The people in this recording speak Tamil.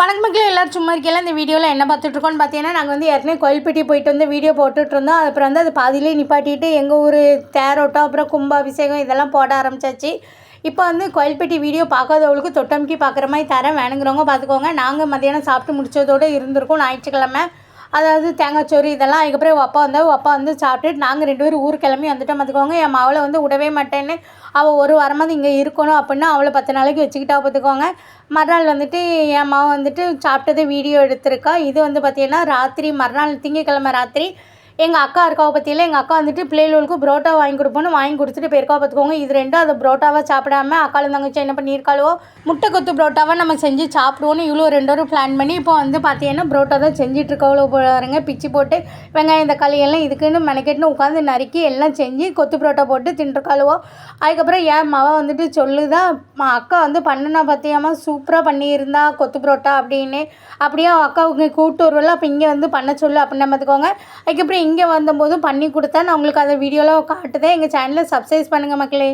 வணக்கம் மக்களே எல்லோரும் சும்மா இருக்கையில இந்த வீடியோவில் என்ன பார்த்துட்ருக்கோன்னு பார்த்தீங்கன்னா நாங்கள் வந்து ஏற்கனவே கோயில்பட்டி போயிட்டு வந்து வீடியோ போட்டுட்டு இருந்தோம் அப்புறம் வந்து அது பாதியிலே நிப்பாட்டிட்டு எங்கள் ஊர் தேரோட்டம் அப்புறம் கும்பாபிஷேகம் இதெல்லாம் போட ஆரம்பிச்சாச்சு. இப்போ வந்து கோயில்பட்டி வீடியோ பார்க்காதவங்களுக்கு தொட்டமுக்கி பார்க்குற மாதிரி தரேன். வேணுங்கிறவங்க பார்த்துக்கோங்க. நாங்கள் மதியானம் சாப்பிட்டு முடித்ததோடு இருந்திருக்கோம். ஞாயிற்றுக்கிழமை. அதாவது தேங்காய் சோறு இதெல்லாம் அதுக்கப்புறம் அப்பா வந்தால் அப்பா வந்து சாப்பிட்டுட்டு நாங்கள் ரெண்டு பேரும் ஊர் கிளம்பி வந்துட்டோம். பார்த்துக்கோங்க என் மாவளை வந்து விடவே மாட்டேன்னு அவள் ஒரு வாரமாக இங்கே இருக்கணும் அப்படின்னா அவளை பத்து நாளைக்கு வச்சுக்கிட்டா பார்த்துக்கோங்க. மறுநாள் வந்துட்டு என் மாவை வந்துட்டு சாப்பிட்டதை வீடியோ எடுத்திருக்கா. இது வந்து பார்த்திங்கன்னா ராத்திரி மறுநாள் திங்கக்கிழமை ராத்திரி எங்கள் அக்கா இருக்காவை பற்றியில் எங்கள் அக்கா வந்துட்டு பிள்ளைகளுக்கு புரோட்டா வாங்கி கொடுப்போன்னு வாங்கி கொடுத்துட்டு போயிருக்கா பார்த்துக்கோங்க இது ரெண்டும் அதை புரோட்டாவாக சாப்பிடாம அக்காலும் தங்கச்சி என்ன பண்ணியிருக்காளோ முட்டை கொத்து புரோட்டாவை நம்ம செஞ்சு சாப்பிடுவோன்னு இவ்வளோ ரெண்டோரும் பிளான் பண்ணி இப்போ வந்து பார்த்தீங்கன்னா புரோட்டா தான் செஞ்சுட்டு இருக்கவளோ பாருங்க பிச்சு போட்டு வெங்காயம் தக்காளி எல்லாம் இதுக்குன்னு மெனக்கெட்டுன்னு உட்காந்து நறுக்கி எல்லாம் செஞ்சு கொத்து புரோட்டா போட்டு தின்றுருக்காளுவோ. அதுக்கப்புறம் என் மவ வந்துட்டு சொல்லுதா அக்கா வந்து பண்ணுனா பார்த்தியாமா சூப்பராக பண்ணியிருந்தா கொத்து புரோட்டா அப்படின்னு. அப்படியே அக்காவுக்கு கூப்பிட்டு வருவல அப்போ இங்கே வந்து பண்ண சொல்லு அப்படின்னு பார்த்துக்கோங்க அதுக்கப்புறம் இங்கே வந்தபோதும் பண்ணி கொடுத்தேன். நான் உங்களுக்கு அந்த வீடியோலாம் காட்டுதேன். எங்கள் சேனலை சப்ஸ்கிரைப் பண்ணுங்கள் மக்களே.